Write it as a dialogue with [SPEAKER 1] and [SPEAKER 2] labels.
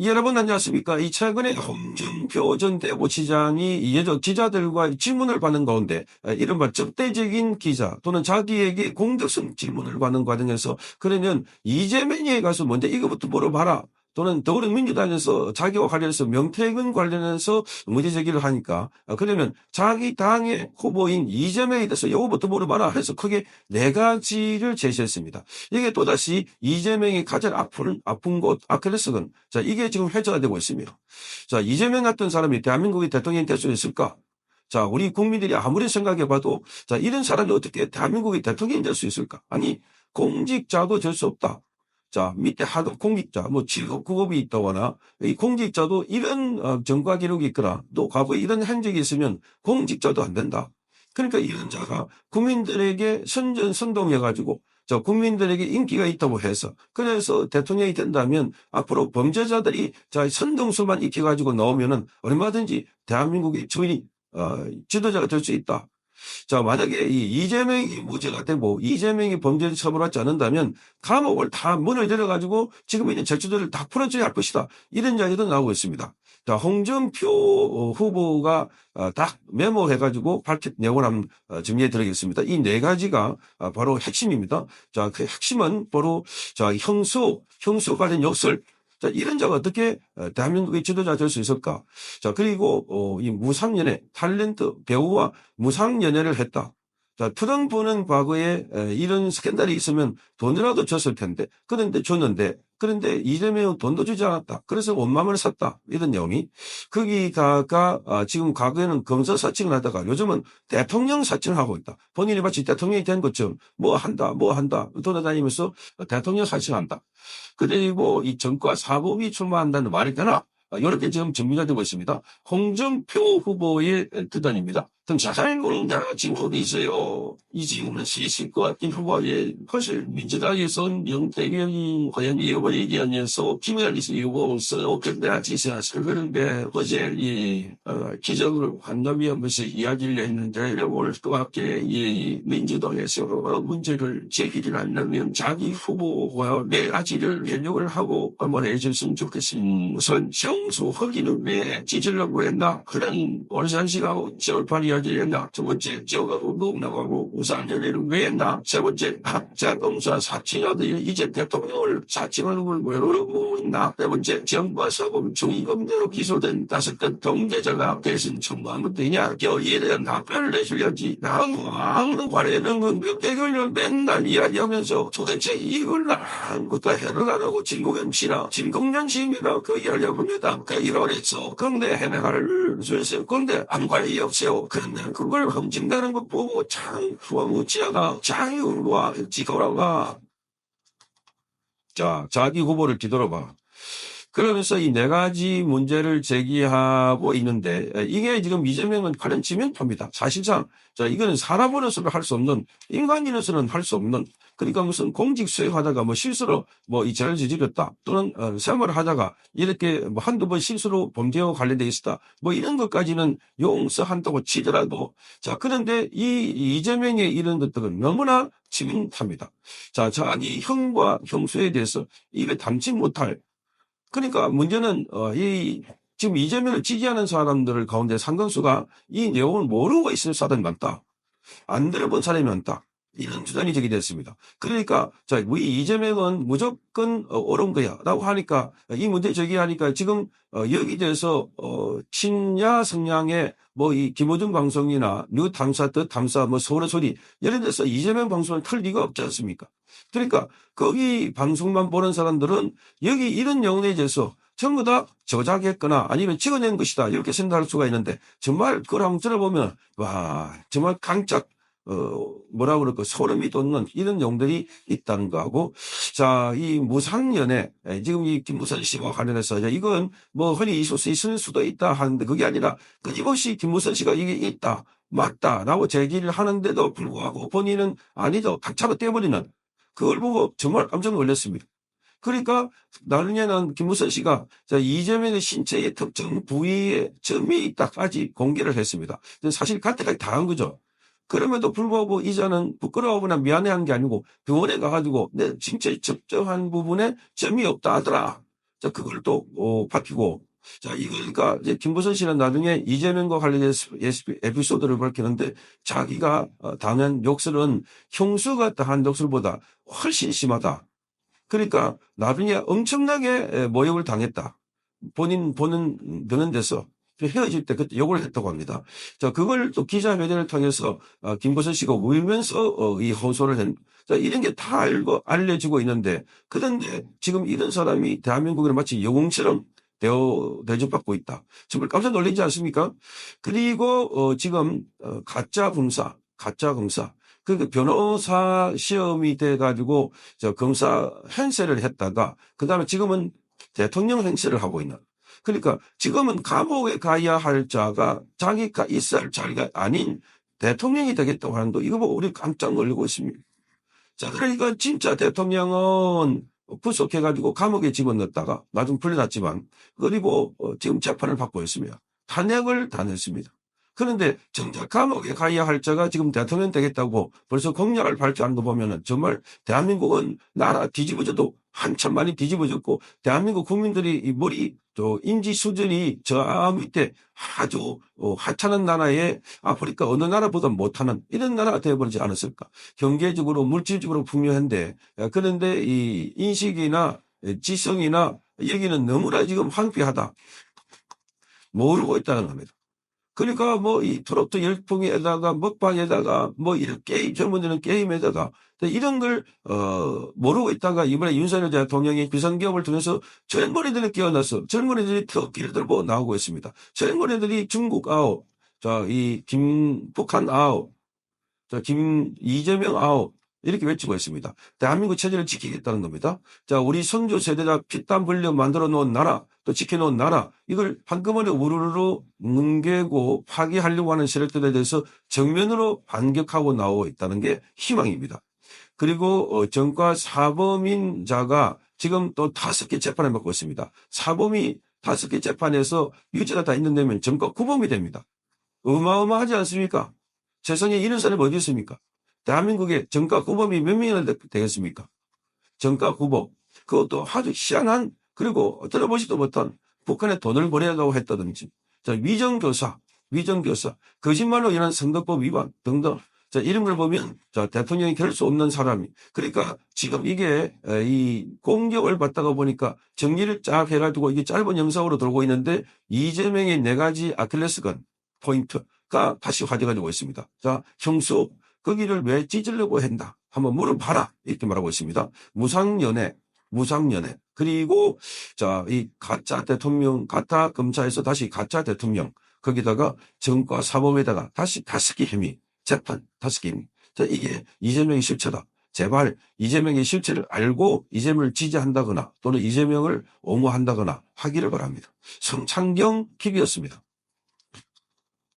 [SPEAKER 1] 여러분 안녕하십니까. 이 최근에 홍준표 전 대구시장이 이제저 기자들과 질문을 받는 가운데 이른바 적대적인 기자 또는 자기에게 공격성 질문을 받는 과정에서 그러면 이재명에 가서 먼저 이거부터 물어봐라. 또는 더불어민주당에서 자기와 관련해서 명태균 관련해서 문제 제기를 하니까 아, 그러면 자기 당의 후보인 이재명에 대해서 요거부터 물어봐라 해서 크게 네 가지를 제시했습니다. 이게 또다시 이재명이 가장 아픈 아픈 곳 아킬레스건 자 이게 지금 회자가 되고 있습니다. 자 이재명 같은 사람이 대한민국의 대통령이 될 수 있을까? 자, 우리 국민들이 아무리 생각해봐도, 자, 이런 사람이 어떻게 대한민국의 대통령이 될 수 있을까? 아니, 공직자도 될 수 없다. 자, 밑에 하도 공직자, 뭐 직업급업이 있다거나 이 공직자도 이런 어, 정과 기록이 있거나 또 과거에 이런 행적이 있으면 공직자도 안 된다. 그러니까 이런 자가 국민들에게 선전 선동해 가지고 저 국민들에게 인기가 있다고 해서 그래서 대통령이 된다면 앞으로 범죄자들이 자 선동수만 익혀 가지고 나오면은 얼마든지 대한민국의 주인이 어, 지도자가 될 수 있다. 자, 만약에 이 이재명이 무죄가 되고 이재명이 범죄를 처벌하지 않는다면 감옥을 다 문을 열어가지고 지금 있는 절주들을 다 풀어줘야 할 것이다. 이런 이야기도 나오고 있습니다. 자, 홍준표 후보가 어, 딱 메모해가지고 밝힌 내용을 한번 어, 정리해 드리겠습니다. 이 네 가지가 어, 바로 핵심입니다. 자, 그 핵심은 바로 자, 형수, 형수 관련 욕설, 자, 이런 자가 어떻게 어, 대한민국의 지도자 될 수 있을까? 자, 그리고 어, 이 무상연애, 탤런트 배우와 무상연애를 했다. 자, 트럼프는 과거에 이런 스캔들이 있으면 돈이라도 줬을 텐데, 그런데 줬는데, 그런데 이재명은 돈도 주지 않았다. 그래서 원망을 샀다. 이런 내용이. 거기다가 아, 지금 과거에는 검사 사칭을 하다가 요즘은 대통령 사칭을 하고 있다. 본인이 마치 대통령이 된 것처럼 뭐 한다, 뭐 한다. 돌아다니면서 대통령 사칭한다. 그리고 이 정과 사법이 출마한다는 말이 되나? 이렇게 지금 정리가 되고 있습니다. 홍준표 후보의 뜻단입니다. 등 자살고는 지금 어디 있어요? 이 지금은 시식과 후보의 사실 민주당에서 명태균 과연 이거 얘기하면서 김현리스 이거 없어요. 근데 지사 설거는데 어제 이 어, 기적을 환담하면서 이야기를 했는데 오늘 또 함께 이 민주당에서 문제를 제기를 한다면 자기 후보와 네 가지를 연락을 하고 한번 해줬으면 좋겠습니다. 우선 정수 허기는 왜 찢으려고 했나? 그런 원산식하고 절판이 이 야기했나? 두 번째, 저하고 농나하고 우상연애를 왜 했나? 세 번째, 학자 동사 사칭아들이 이제 대통령을 사칭하는 걸왜 그러고 있나? 네 번째, 정과사범 중위범죄로 기소된 다섯 건 동계자가 대신 청구한 것 되냐? 겨이에 대한 답변을 내주려지. 나는 관에는 건몇 개월을 맨날 이야기하면서 도대체 이걸 아무것도 해를 안 하고 진국현 씨나 진공년 씨입니다. 그 이야기하고 합니다. 그 이러했어. 근데 해내가를 주세요. 근데 아무 관이 없어요. 그 런데 그걸 흠진다는 거 보고 참 후무지하다 자유와 지도라가 자 자기 후보를 뒤돌아봐. 그러면서 이 네 가지 문제를 제기하고 있는데 이게 지금 이재명은 관련 지명표입니다. 사실상 자 이거는 사람으로서는 할 수 없는 인간인으로서는 할 수 없는 그러니까 무슨 공직 수행하다가 뭐 실수로 뭐 이 죄를 저질렀다 또는 어, 생활을 하다가 이렇게 뭐 한두 번 실수로 범죄와 관련돼 있었다 뭐 이런 것까지는 용서한다고 치더라도 자 그런데 이 이재명의 이런 것들은 너무나 치명합니다. 자 자기 형과 형수에 대해서 입에 담지 못할 그러니까 문제는 어, 이 지금 이재명을 지지하는 사람들 가운데 상당수가 이 내용을 모르고 있을 사람이 많다. 안 들어본 사람이 많다. 이런 주장이 제기됐습니다. 그러니까 자, 우리 이재명은 무조건 어, 옳은 거야라고 하니까 이 문제 제기하니까 지금 어, 여기 대해서 어, 친야 성향의 뭐 이 김호중 방송이나 뉴 탐사 뜻 탐사 뭐 서울의 소리 예를 들어서 이재명 방송을 틀 리가 없지 않습니까? 그러니까 거기 방송만 보는 사람들은 여기 이런 내용에 대해서 전부 다 저작했거나 아니면 찍어낸 것이다 이렇게 생각할 수가 있는데 정말 그걸 한번 들어보면 와 정말 강짝 어, 뭐라 그럴까, 소름이 돋는 이런 용들이 있다는 거하고, 자, 이 무상연애, 지금 이 김무선 씨와 관련해서, 이건 뭐 흔히 있을 수 있을 수도 있다 하는데, 그게 아니라 끊임없이 김무선 씨가 이게 있다, 맞다라고 제기를 하는데도 불구하고 본인은 아니죠. 각차로 떼버리는 그걸 보고 정말 깜짝 놀랐습니다. 그러니까 나중에는 김무선 씨가 이재명의 신체의 특정 부위에 점이 있다까지 공개를 했습니다. 사실 가때까지 다한 거죠. 그럼에도 불구하고 이자는 부끄러워하거나 미안해한 게 아니고 병원에 가가지고 내 신체 적정한 부분에 점이 없다 하더라. 자, 그걸 또, 어, 밝히고, 자, 이거니까 이제 김부선 씨는 나중에 이재명과 관련해서 에피소드를 밝히는데 자기가 어, 당한 욕설은 형수가 당한 욕설보다 훨씬 심하다. 그러니까 나중에 엄청나게 에, 모욕을 당했다. 본인 보는 드는 데서 헤어질 때 그때 욕을 했다고 합니다. 자, 그걸 또 기자회견을 통해서 어, 김부선 씨가 울면서 어, 이 호소를 했. 자, 이런 게 다 알고 알려지고 있는데 그런데 지금 이런 사람이 대한민국을 마치 영웅처럼 대어 대접받고 있다. 정말 깜짝 놀라지 않습니까? 그리고 어, 지금 어, 가짜 검사, 가짜 검사. 그 변호사 시험이 돼가지고 저 검사 행세를 했다가 그 다음에 지금은 대통령 행세를 하고 있는. 그러니까 지금은 감옥에 가야 할 자가 자기가 할 자리가 아닌 대통령이 되겠다고 하는데 이거 보고 우리 깜짝 놀라고 있습니다. 자, 그러니까 진짜 대통령은 구속해가지고 감옥에 집어넣었다가 나중 풀려났지만 그리고 어, 지금 재판을 받고 있습니다. 탄핵을 당했습니다. 그런데 정작 감옥에 가야 할 자가 지금 대통령 되겠다고 벌써 공약을 발표하는 거 보면은 정말 대한민국은 나라 뒤집어져도 한참 많이 뒤집어졌고 대한민국 국민들이 이 머리 또 인지 수준이 저 밑에 아주 어, 하찮은 나라에 아프리카 어느 나라보다 못하는 이런 나라가 되어버리지 않았을까. 경제적으로 물질적으로 풍요한데 어, 그런데 이 인식이나 지성이나 여기는 너무나 지금 황폐하다. 모르고 있다는 겁니다. 그러니까 뭐 이 트로트 열풍에다가 먹방에다가 뭐 이렇게 젊은이는 게임에다가 이런 걸 어, 모르고 있다가 이번에 윤석열 대통령이 비상기업을 통해서 젊은이들이 깨어나서 젊은이들이 터키를 들고 나오고 있습니다. 젊은이들이 중국 아웃, 자, 이 김, 북한 아웃, 자, 김, 이재명 아웃, 이렇게 외치고 있습니다. 대한민국 체제를 지키겠다는 겁니다. 자, 우리 선조 세대가 피땀 흘려 만들어 놓은 나라, 또 지켜놓은 나라, 이걸 한꺼번에 우르르 뭉개고 파괴하려고 하는 세력들에 대해서 정면으로 반격하고 나오고 있다는 게 희망입니다. 그리고 어, 전과 사범인 자가 지금 또 다섯 개 재판을 받고 있습니다. 사범이 다섯 개 재판에서 유죄가 다 있는 데면 전과 구범이 됩니다. 어마어마하지 않습니까? 세상에 이런 사람이 어디 있습니까? 대한민국에 정가 구범이 몇 명이나 되겠습니까? 정가 구범. 그것도 아주 희한한, 그리고 들어보지도 못한 북한에 돈을 보내려고 했다든지, 자, 위정교사, 위정교사, 거짓말로 인한 선거법 위반 등등. 자, 이런 걸 보면, 자, 대통령이 될 수 없는 사람이. 그러니까 지금 이게, 이 공격을 받다가 보니까 정리를 쫙 해가지고 이게 짧은 영상으로 돌고 있는데 이재명의 네 가지 아킬레스건 포인트가 다시 화제가 되고 있습니다. 자, 형수, 거기를 왜 찢으려고 한다? 한번 물어봐라. 이렇게 말하고 있습니다. 무상연애, 무상연애. 그리고, 자, 이 가짜 대통령, 가짜 검사에서 다시 가짜 대통령. 거기다가 정과 사범에다가 다시 다섯 개 혐의. 재판 다섯 개 혐의. 자, 이게 이재명의 실체다. 제발 이재명의 실체를 알고 이재명을 지지한다거나 또는 이재명을 옹호한다거나 하기를 바랍니다. 성창경 TV였습니다.